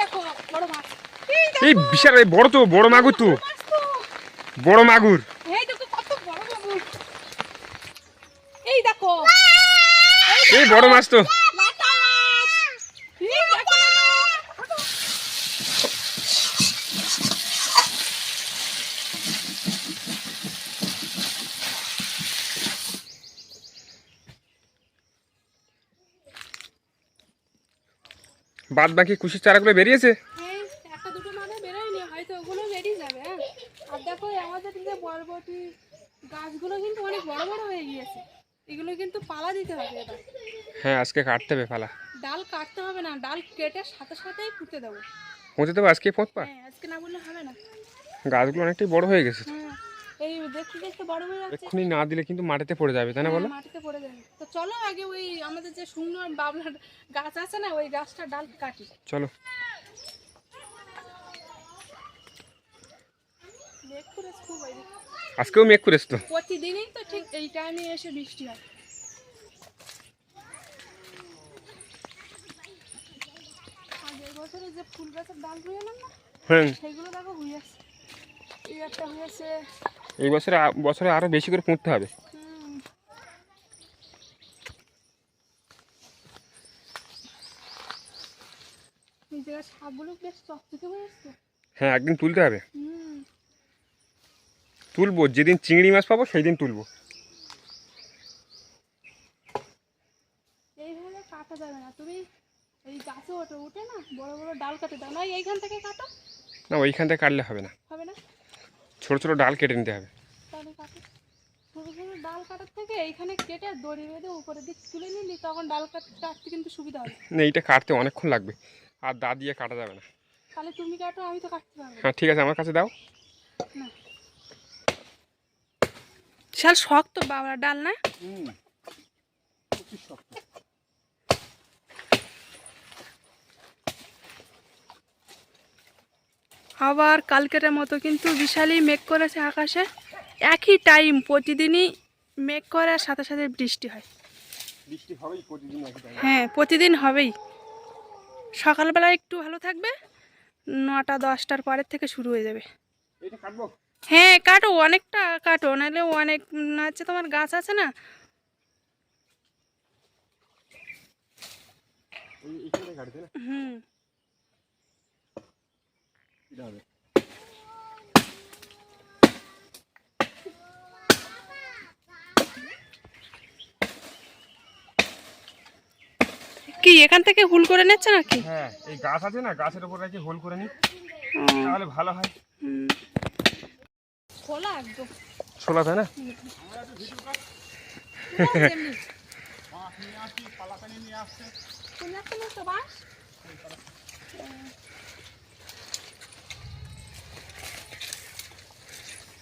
দেখো বড় মাছ এই বিশাল এই বড় তো বড় মাগুর তো। বড় মাগুর। এই দেখো কত বড় মাগুর। এই দেখো। এই বড় মাছ তো লাটা মাছ এই দেখো না বাদ বাকি কুশির চারাগুলো বেরিয়েছে? একটা দুটো মানে বেরোয়নি হয়তো ওগুলো বেরিয়ে যাবে হ্যাঁ? আর দেখো এই আমাদের যে বরবটি গাছগুলো কিন্তু অনেক বড় বড় হয়ে গিয়েছে। এগুলো কিন্তু পালা দিতে হবে এবার। হ্যাঁ আজকে কাটতে হবে ফালা ডাল কাটতে হবে না ডাল কেটে সাথে সাথেই পুঁতে দেবো। দেবো আজকে হ্যাঁ আজকে না বললে হবে না। গাছগুলো অনেকটাই বড় হয়ে গেছে। হ্যাঁ। এই দেখতে দেখতে বড় হয়ে যাচ্ছে। এক্ষুনি না দিলে কিন্তু মাটিতে পড়ে যাবে তাই না বলো? হ্যাঁ, মাটিতে পড়ে যাবে। তো চলো আগে ওই আমাদের যে শুকনো বাবলার গাছ আছে না ওই গাছটা ডাল কাটি। চলো। আজকেও মেঘ করেছে তো প্রতিদিনই তো ঠিক এই টাইমে এসে বৃষ্টি হয়। আগের বছরে যে ফুল গাছের ডাল রুয়েলাম না হ্যাঁ। সেগুলো দেখো হয়েছে এই একটা হয়েছে এই বছরে বছরে আরও বেশি করে পুঁততে হবে। হয়ে হ্যাঁ একদিন তুলতে হবে। তুলবো যেদিন চিংড়ি মাছ পাবো সেই দিন তুলবো। এইভাবে কাটা যাবে না। তুমি এই গাছে ওঠো উঠে না? বড় বড় ডাল কাটে দাও। না এইখান থেকে কাটো। না ওইখান থেকে কাটলে হবে না। হবে না? ছোট ছোট ডাল কেটে নিতে হবে। ছোটো ছোটো ডাল কাটার থেকে এইখানে কেটে দড়ি বেঁধে উপরে দিক তুলে নিলি তখন ডাল কাট- কাটতে কিন্তু সুবিধা হবে। না এইটা কাটতে অনেকক্ষণ লাগবে আর দা দিয়ে কাটা যাবে না। তাহলে তুমি কাটো আমি তো কাটতে পারব। হ্যাঁ ঠিক আছে আমার কাছে দাও। না। শক্ত বাবা ডাল না? আবার কালকের মতো কিন্তু বিশালই মেঘ করেছে আকাশে। একই টাইম প্রতিদিনই মেঘ করার সাথে সাথে বৃষ্টি হয়। হ্যাঁ প্রতিদিন হবেই। সকালবেলা একটু ভালো থাকবে নটা দশটার পরের থেকে শুরু হয়ে যাবে। হ্যাঁ কাটো অনেকটা কাটো নাহলে অনেক হচ্ছে তোমার গাছ আছে না? হুম। এটা হবে কি এখান থেকে হুল করে নিচ্ছে নাকি? হ্যাঁ এই গাছ আছে না গাছের উপর রেখে হোল করে নি তাহলে ভালো হয়। খোলা একদম। ছোলা তাই না? এমনি। তুমি একটা নিয়ে তো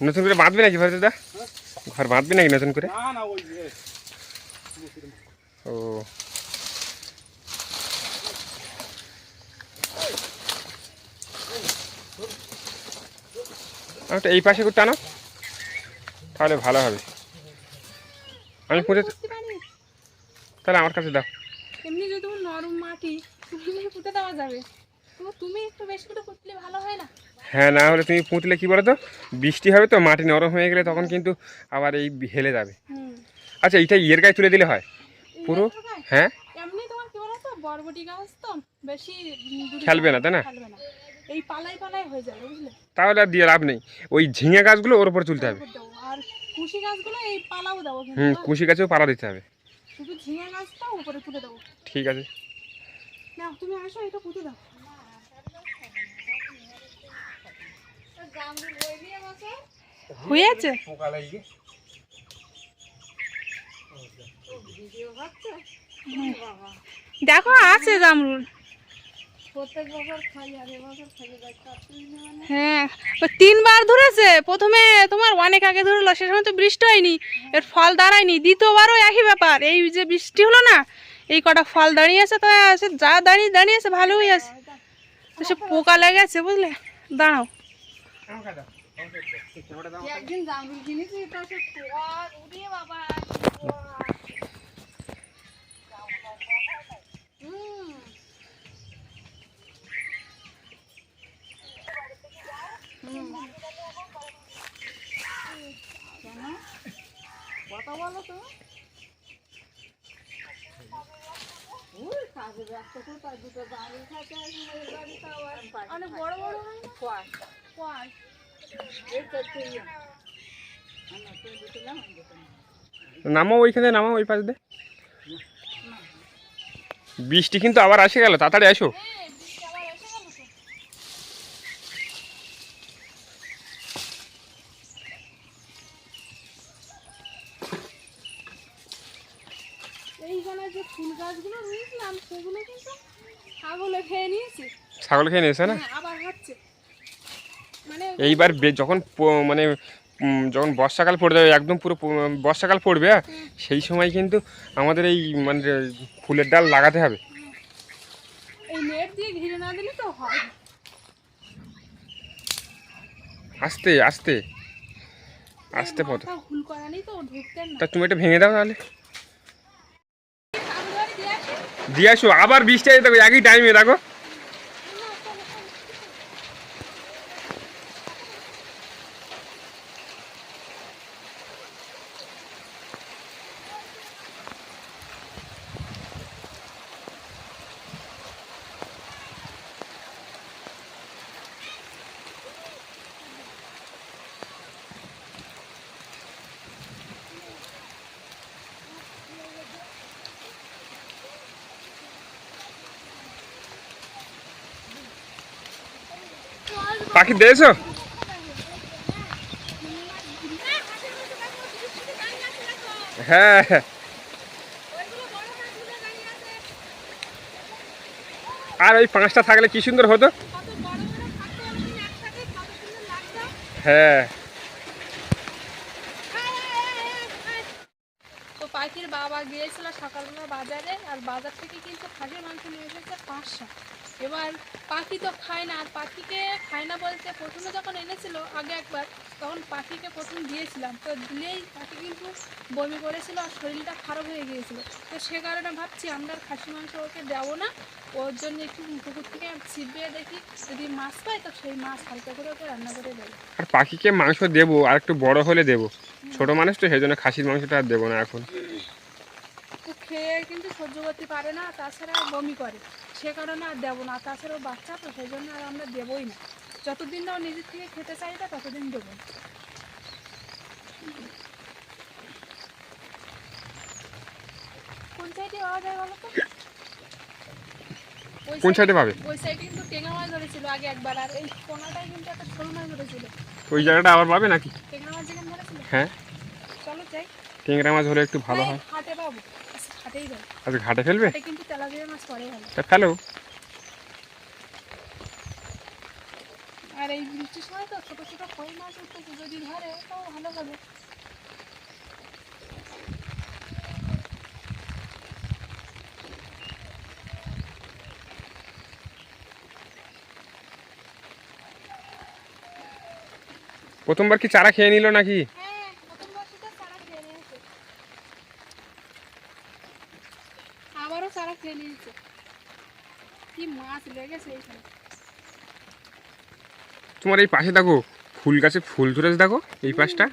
নতুন করে বাঁধবে নাকি ভাই দাদা? ঘর বাঁধবে নাকি নতুন করে? না না ও। একটা এই পাশে করতে আনো তাহলে ভালো হবে। আমি পুঁতে তাহলে আমার কাছে দাও। এমনি যদি নরম মাটি তুমি পুঁতে দেওয়া যাবে। তো তুমি একটু বেশি করে পুঁতলে ভালো হয় না? হ্যাঁ না হলে তুমি পুঁতলে কি বলো তো বৃষ্টি হবে তো মাটি নরম হয়ে গেলে তখন কিন্তু আবার এই হেলে যাবে। আচ্ছা এইটা ইয়ের গায়ে তুলে দিলে হয়? পুরো? হ্যাঁ? খেলবে না, তাই না? তাহলে আর দিয়ে লাভ নেই। ওই ঝিঙে গাছগুলো ওর উপর তুলতে হবে। হুম? কুশি গাছেও পাড়া দিতে হবে। ঠিক আছে। তুমি আসো এটা পুঁতে দাও। হয়েছে? দেখো, আছে জামরুল। হ্যাঁ তিনবার ধরেছে। প্রথমে তোমার অনেক আগে ধরলো, সে সময় তো বৃষ্টি হয়নি। এর ফল দাঁড়ায়নি। দ্বিতীয়বারও একই ব্যাপার। এই যে বৃষ্টি হলো না, এই কটা ফল দাঁড়িয়েছে তা যা দাঁড়িয়ে দাঁড়িয়েছে ভালোই আছে। সে পোকা লেগেছে বুঝলে? দাঁড়াও। একদিন কথা বলো তো কাজে ব্যস্ত তো। তার দুটো বড় বড় হয় না? নামো ওইখানে নামো ওই পাশ দিয়ে। বৃষ্টি কিন্তু আবার আসে গেল তাড়াতাড়ি আসো। ছাগলে খেয়ে নিয়েছে। না? হ্যাঁ, আবার হচ্ছে এইবার বে- যখন মানে যখন বর্ষাকাল পড়ে যাবে একদম পুরো বর্ষাকাল পড়বে হ্যাঁ, সেই সময় কিন্তু আমাদের এই মানে ফুলের ডাল লাগাতে হবে। আস্তে আস্তে। আস্তে পথ। তো তুমি এটা ভেঙে দাও তাহলে দিয়ে আসো? আবার বৃষ্টি দেখো একই টাইমে দেখো। পাখি হ্যাঁ। আর ওই পাঁচটা থাকলে কি সুন্দর হতো? হ্যাঁ। পাখির বাবা গিয়েছিল সকালবেলা বাজারে, আর বাজার থেকে কিন্তু খাসির মাংস নিয়ে এসেছে পাঁচশো। এবার পাখি তো খায় না আর পাখিকে খায় না বলতে প্রথমে যখন এনেছিল আগে একবার তখন পাখিকে প্রথম দিয়েছিলাম। তো দিলেই পাখি কিন্তু বমি করেছিল আর শরীরটা খারাপ হয়ে গিয়েছিল। তো সে কারণে ভাবছি আমরা খাসি মাংস ওকে দেবো না। ওর জন্য একটু পুকুর থেকে ছিপে দেখি যদি মাছ পাই তো সেই মাছ হালকা করে ওকে রান্না করে দেবো। আর পাখিকে মাংস দেবো আর একটু বড় হলে দেবো। ছোট মানুষ তো সেই জন্য খাসির মাংসটা আর দেবো না এখন। খেয়ে কিন্তু সহ্য করতে পারে না তাছাড়া বমি করে। সে কারণে আর দেবো না তাছাড়া ও বাচ্চা তো সেই জন্য আর আমরা দেবোই না। যতদিন না ও নিজের থেকে খেতে চাইবে ততদিন দেবো। না। কোন সাইডে যায় বলো তো? কোন সাইডে পাবে? ওই সাইডে কিন্তু টেঙা মাছ ধরেছিল আগে একবার আর এই কোনাটায় কিন্তু একটা শোল মাছ ধরেছিল। ওই জায়গাটা আবার পাবে নাকি? টেঙা মাছ যেখানে ধরেছিল? হ্যাঁ। চলো যাই। টেংরা মাছ হলে একটু ভালো হয়। হাটে পাবো। আজ ঘাটে ফেলবে? কিন্তু তেলাপিয়া মাছ পরে ভালো। তা ফেলো। আর এই বৃষ্টির সময় তো ছোট ছোট কই মাছ উঠতেছে যদি ধরে তাও ভালো হবে প্রথমবার কি চারা খেয়ে নিল নাকি হ্যাঁ প্রথম বর্ষটা চারা খেয়ে নিয়েছে আবারও চারা খেয়ে নিয়েছে কি মাছ লেগেছে এইখানে তোমার এই পাশে দেখো ফুল গাছে ফুল ধরেছে দেখো এই পাশটা।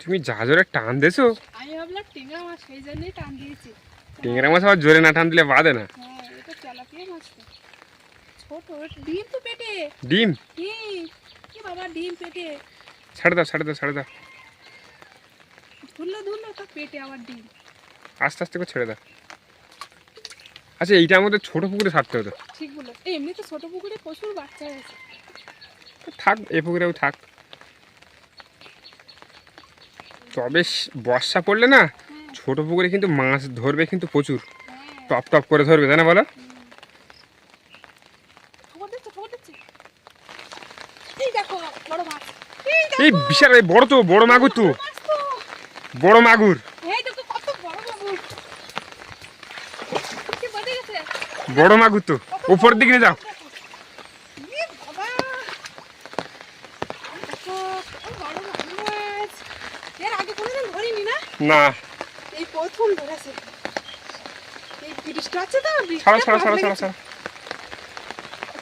তুমি যা জোরে টান দেছো আমি ভাবলাম টেংরা মাছ সেই জন্যই টান দিয়েছি। টেংরা মাছ আবার জোরে না টান দিলে বাঁধে না। হ্যাঁ এটা তেলাপিয়া মাছ তো। ছোট ডিম তো পেটে। ডিম? কি? কি বাবা ডিম পেটে। ছাড়ে দাও ছাড়ে দাও ছাড়ে দাও ধুললো ধুললো তো পেটে আবার ডিম। আস্তে আস্তে করে ছেড়ে দাও আচ্ছা এইটা আমাদের ছোট পুকুরে ছাড়তে হতো ঠিক বলো। এমনি তো ছোট পুকুরে প্রচুর বাচ্চা আছে। থাক এ পুকুরেও থাক। তবে বর্ষা পড়লে না হ্যাঁ। ছোট পুকুরে কিন্তু মাছ ধরবে কিন্তু প্রচুর। হ্যাঁ। টপ টপ করে ধরবে তাই না বলো? এই বিশাল এই বড় তো বড় মাগুর তো। বড় মাগুর। বড় মাগুর। তো। উপর দিকে যাও। না? এই প্রথম ধরেছে। এই আছে তো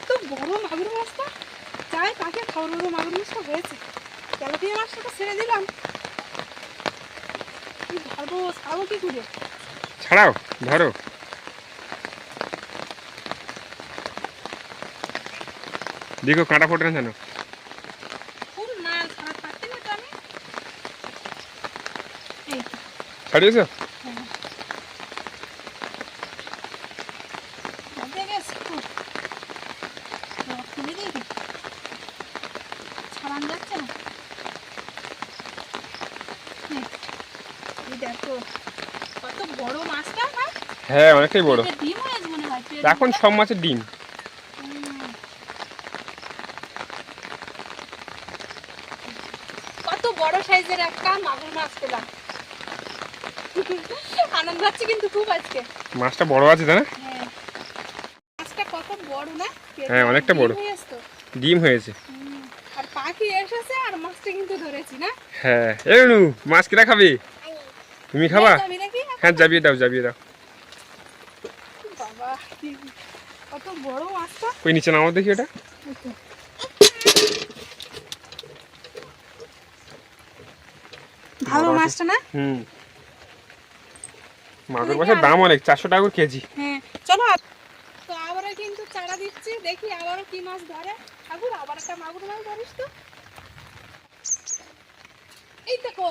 তো বড় মাগুর মাছটা চাই মাগুর মাছটা হয়েছে। তেলাপিয়া মাছটা ছেড়ে দিলাম? ধরবো খাব কি করে ছাড়াও ধরো। দেখো কাঁটা ফোটে না কেন? ছাড়িয়েছো? অনেকটাই বড়। এখন সব মাছের ডিম। কত বড় সাইজের একটা মাগুর মাছ পেলাম। আনন্দ হচ্ছে কিন্তু খুব আজকে। মাছটা বড় আছে তাই না? হ্যাঁ। মাছটা কত বড় না? হ্যাঁ, অনেকটা বড়। ডিম হয়েছে। আর পাখি এসেছে আর মাছটা কিন্তু ধরেছি না? হ্যাঁ। এই মাছ কিরা খাবে? তুমি খাবা? হ্যাঁ যাবিয়ে দাও যাবিয়ে দাও। কত বড় মাছটা? ওই নিচে নামাও দেখি ওটা ভালো মাছটা না? হুম। মাগুর মাছের দাম অনেক চারশো টাকা কেজি। হ্যাঁ চলো তো আবারও কিন্তু চারা দিচ্ছি। দেখি আবারও কি মাছ ধরে। ঠাকুর আবার একটা মাগুর মাছ ধরিস তো। এই দেখো।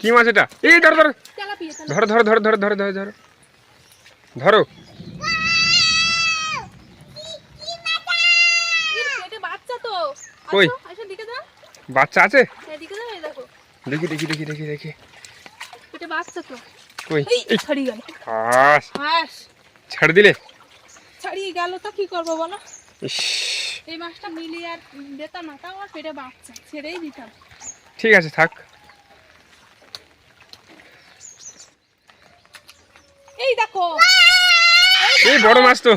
কি মাছ এটা? এই ধরো ধরো। ধরো ধরো ধরো ধরো ধরো ধরো ধরো। ধরো এর পেটে বাচ্চা তো কই? দিকে দাও বাচ্চা আছে? এই দেখি। দেখি দেখি দেখি দেখি কই? এই এই। ছাড়িয়ে গেল। হাস। হাস। ছাড় দিলে? ছাড়িয়ে গেল তো কি করব বলো? এই মাছটা মিলিয়ে আর দিতাম না তাও আর পেটে বাচ্চা ছেড়েই দিতাম। ঠিক আছে থাক। এই দেখো। এই বড় মাছ তো।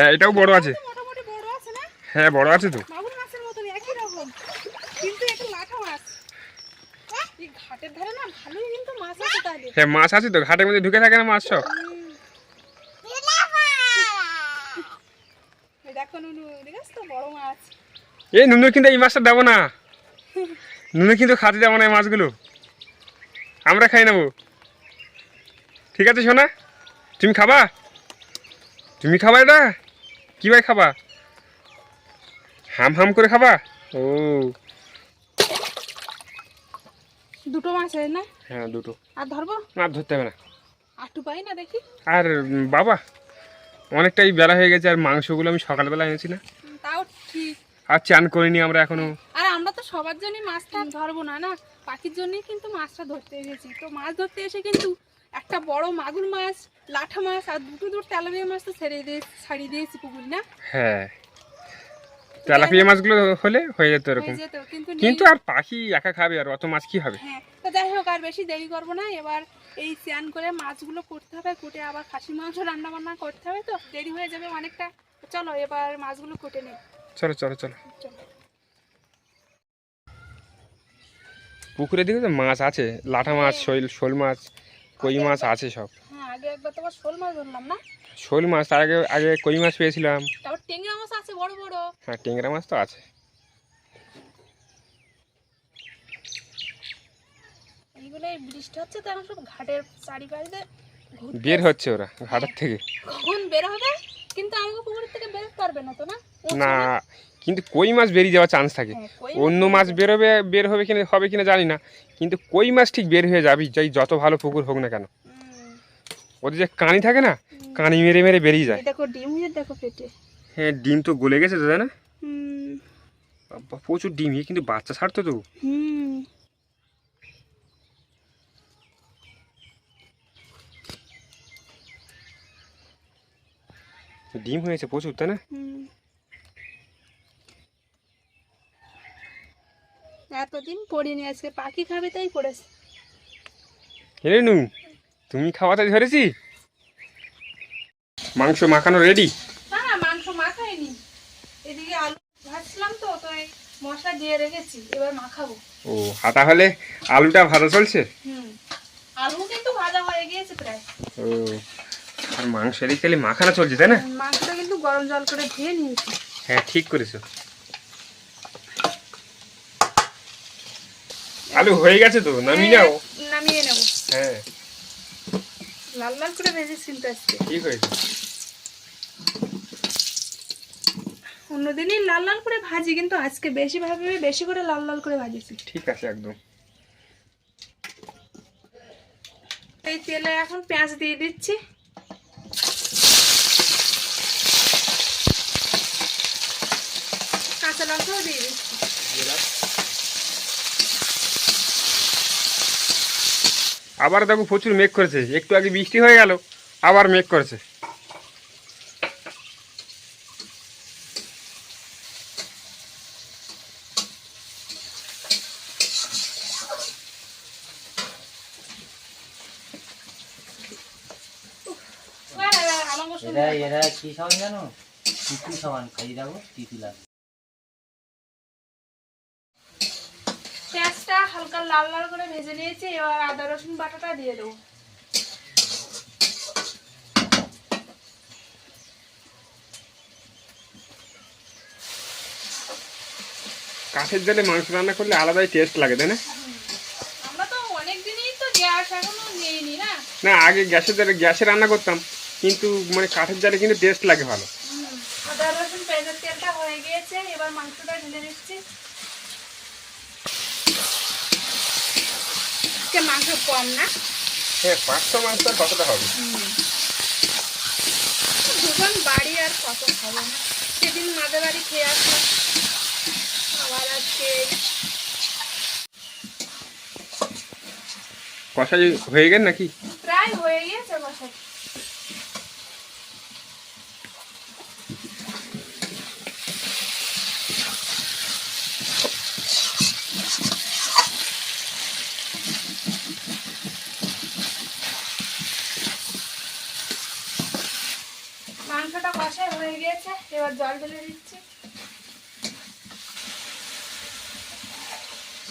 হ্যাঁ এটাও বড় আছে। হ্যাঁ বড় আছে তো। হ্যাঁ মাছ আছে তো ঘাটের মধ্যে ঢুকে থাকে না মাছ সব? এই নুনু কিন্তু এই মাছটা দেবো না। নুনু কিন্তু খাতে দেবো না এই মাছগুলো। আমরা খাই নেব। ঠিক আছে শোনা তুমি খাবা? তুমি খাবা এটা? কি ভাই খাবা? হাম হাম করে খাবা? ও। দুটো মাছ আছে না? হ্যাঁ দুটো। আর ধরবো? না ধরতে হবে না। আটু পাই না দেখি। আর বাবা অনেকটাই বেলা হয়ে গেছে আর মাংসগুলো আমি সকালবেলা এনেছি না। তাও ঠিক। আর চান করিনি আমরা এখনও। আর আমরা তো সবার জন্যই মাছটা ধরবো না না? পাখির জন্যই কিন্তু মাছটা ধরতে এসেছি। তো মাছ ধরতে এসে কিন্তু একটা বড় মাগুর মাছ লাঠা মাছ আর দুটো দুটো তেলাপিয়া মাছ তো ছেড়ে দিয়ে ছাড়িয়ে দিয়েছি পুকুর না? হ্যাঁ। তেলাপিয়া মাছগুলো হলে হয়ে যেত এরকম। কিন্তু আর পাখি একা খাবে আর অত মাছ কি হবে? হ্যাঁ তো যাই হোক আর বেশি দেরি করব না। এবার এই স্নান করে মাছগুলো করতে হবে কুটে আবার খাসি মাংস রান্না বান্না করতে হবে তো দেরি হয়ে যাবে অনেকটা। চলো এবার মাছগুলো কুটে নেই। চলো চলো চলো। চলো। পুকুরের দিকে তো মাছ আছে লাঠা মাছ শৈল শোল মাছ। কই মাছ আছে সব। হ্যাঁ আগে একবার তোমার শোল মাছ ধরলাম না? শোল মাছ তার আগে আগে কই মাছ পেয়েছিলাম? তারপর টেংরা মাছ আছে বড় বড়। হ্যাঁ টেংরা মাছ তো আছে। এইগুলো এই বৃষ্টি হচ্ছে তো এখন সব ঘাটের চারিপাশে বের হচ্ছে। ওরা ঘাটের থেকে। কখন বের হবে? কিন্তু আমাকে পুকুরের থেকে বের পারবে না তো না? না? কিন্তু কই মাছ বেরিয়ে যাওয়ার চান্স থাকে? হ্যাঁ, অন্য মাছ বেরোবে বের হবে কিনা হবে কিনা জানি না। কিন্তু কই মাছ ঠিক বের হয়ে যাবি যাই যত ভালো পুকুর হোক না কেন। ওদের যে কানি থাকে না কানি মেরে মেরে বেরিয়ে যায়। দেখো ডিম হয়ে দেখো পেটে। হ্যাঁ ডিম তো গলে গেছে তো তাই না? প্রচুর ডিম কিন্তু বাচ্চা ছাড়তো তো। ডিম হয়েছে প্রচুর তাই না? এতদিন পড়িনি আজকে পাখি খাবে তাই পড়েছে। রে নু তুমি খাওয়াতে ধরেছি? মাংস মাখানো রেডি না না মাংস মাখাইনি। এদিকে আলু ভাজছিলাম তো তো মশলা দিয়ে রেখেছি এবার মাখাবো। ও আর তাহলে আলুটা ভাজা চলছে? হুম আলু কিন্তু ভাজা হয়ে গিয়েছে প্রায়। ও আর মাংস এদিক তাহলে মাখানো চলছে তাই না? মাংসটা কিন্তু গরম জল করে ধুয়ে নিয়েছি। হ্যাঁ ঠিক করেছ। আলু হয়ে গেছে তো নামিয়ে নাও। হ্যাঁ, নামিয়ে নেব। হ্যাঁ। লাল লাল করে ভেজেছি কিন্তু আজকে। ঠিক হয়েছে? অন্যদিনই লাল লাল করে ভাজি কিন্তু আজকে বেশি ভাবে বেশি করে লাল লাল করে ভাজেছি। ঠিক আছে একদম। এই তেলে এখন পেঁয়াজ দিয়ে দিচ্ছি। কাঁচা লঙ্কাও দিয়ে দিচ্ছি। আবার দেখো প্রচুর মেঘ করেছে। একটু আগে বৃষ্টি হয়ে গেল, আবার মেঘ করেছে। এরা এরা কি সাবান জানো? তিতু সাবান খাইয়ে দেবো তিতু লাগবে। পেঁয়াজটা হালকা লাল লাল করে ভেজে নিয়েছি এবার আদা রসুন বাটাটা দিয়ে দেবো। কাঠের জালে মাংস রান্না করলে আলাদাই টেস্ট লাগে তাই না? আমরা তো অনেক দিনই তো গ্যাস এখনও নিইনি না? না আগে গ্যাসের জালে গ্যাসে রান্না করতাম কিন্তু মানে কাঠের জালে কিন্তু টেস্ট লাগে ভালো হুম, আদা রসুন পেঁয়াজের তেলটা হয়ে গিয়েছে এবার মাংসটা ঢেলে দিচ্ছি আজকে মাংস কম না? হ্যাঁ পাঁচশো মাংস আর কতটা হবে? দুজন বাড়ি আর কত খাব না? সেদিন মাঝে বাড়ি খেয়ে আসব আবার আজকে কষা হয়ে গেল নাকি প্রায় হয়ে গিয়েছে বসে মাংসটা কষাই হয়ে গিয়েছে এবার জল ঢেলে দিচ্ছি।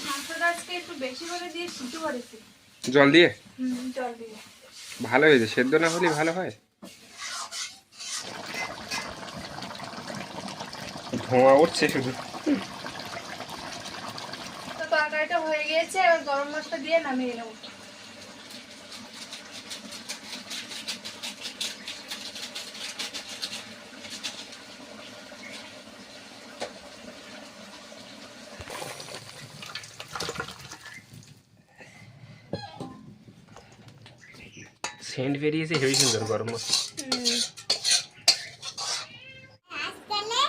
মাংসটা আজকে একটু বেশি করে দিয়ে সিদ্ধ করেছি। জল দিয়ে? হুম জল দিয়ে। ভালো হয়েছে সেদ্ধ না হলে ভালো হয়? ধোঁয়া উঠছে শুধু। তো তরকারিটা হয়ে গিয়েছে এবার গরম মশলা দিয়ে নামিয়ে নেব। সেন্ট বেরিয়েছে হেভি সুন্দর গরম মশলা আজকালে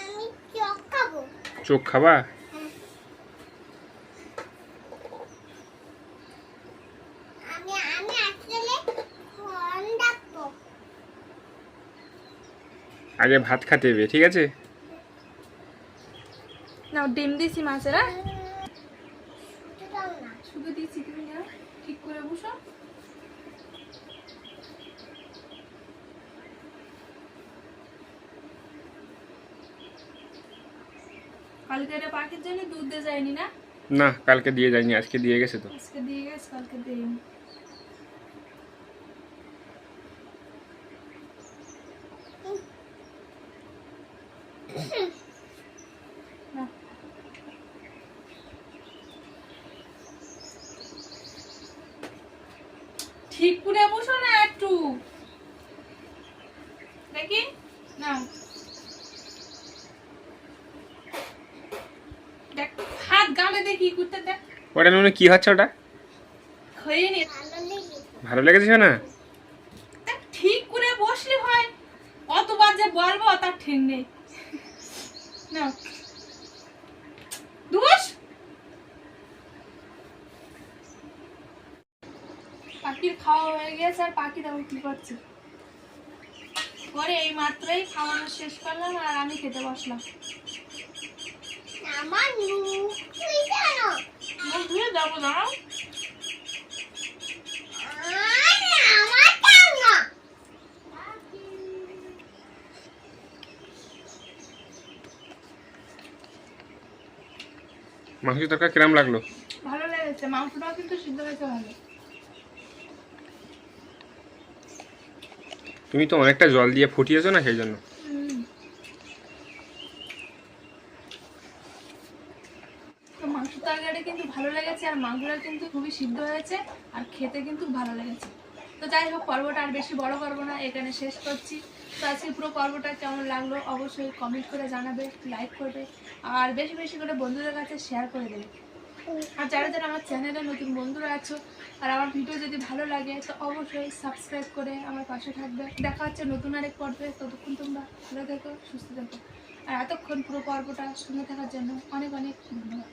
আমি চক খাব চোখ খাবা আগে ভাত খাতে হবে ঠিক আছে নাও ডিম দিছি মাছের? শুধু দাও না শুধু দিয়েছি তুমি ঠিক করে বসো কালকে এটা পাখির জন্য দুধ দিয়ে যায়নি না? না কালকে দিয়ে যায়নি আজকে দিয়ে গেছে তো। আজকে দিয়ে গেছে কালকে নাও। ঠিক করে বসো না একটু। দেখি। নাও দেখ হাত গালে দেখি করতে দেখ ওটা নুনে কি হচ্ছে ওটা? ভালো লেগেছে না ঠিক করে বসলে হয়। কতবার যে বলব তার ঠিক নেই। না। দুষ? পাখির খাওয়া হয়ে গেছে আর পাখি দেখো কি করছে। পরে এই মাত্রই খাওয়ানো শেষ করলাম আর আমি খেতে বসলাম। আমার মুখ মাংস তরকারি কিরাম লাগল? ভালো লেগেছে মাংসটাও কিন্তু সিদ্ধ হয়েছে ভালো। তুমি তো অনেকটা জল দিয়ে ফুটিয়েছো না সেই জন্য? খুবই সিদ্ধ হয়েছে আর খেতে কিন্তু ভালো লেগেছে। তো যাই হোক, পর্বটা আর বেশি বড় করব না, এখানে শেষ করছি। তো আজকে পুরো পর্বটা কেমন লাগল অবশ্যই কমেন্ট করে জানাবে লাইক করবে, আর বেশি বেশি করে বন্ধুদের কাছে শেয়ার করে দেবে। আর যারা যারা আমার চ্যানেলে নতুন বন্ধুরা আছো, আর আমার ভিডিও যদি ভালো লাগে, তো অবশ্যই সাবস্ক্রাইব করে আমার পাশে থাকবে। দেখা হচ্ছে নতুন আরেক পর্বে, ততক্ষণ তোমরা ভালো থেকো, সুস্থ থেকো। আর এতক্ষণ পুরো পর্বটা শুনে থাকার জন্য অনেক অনেক ধন্যবাদ।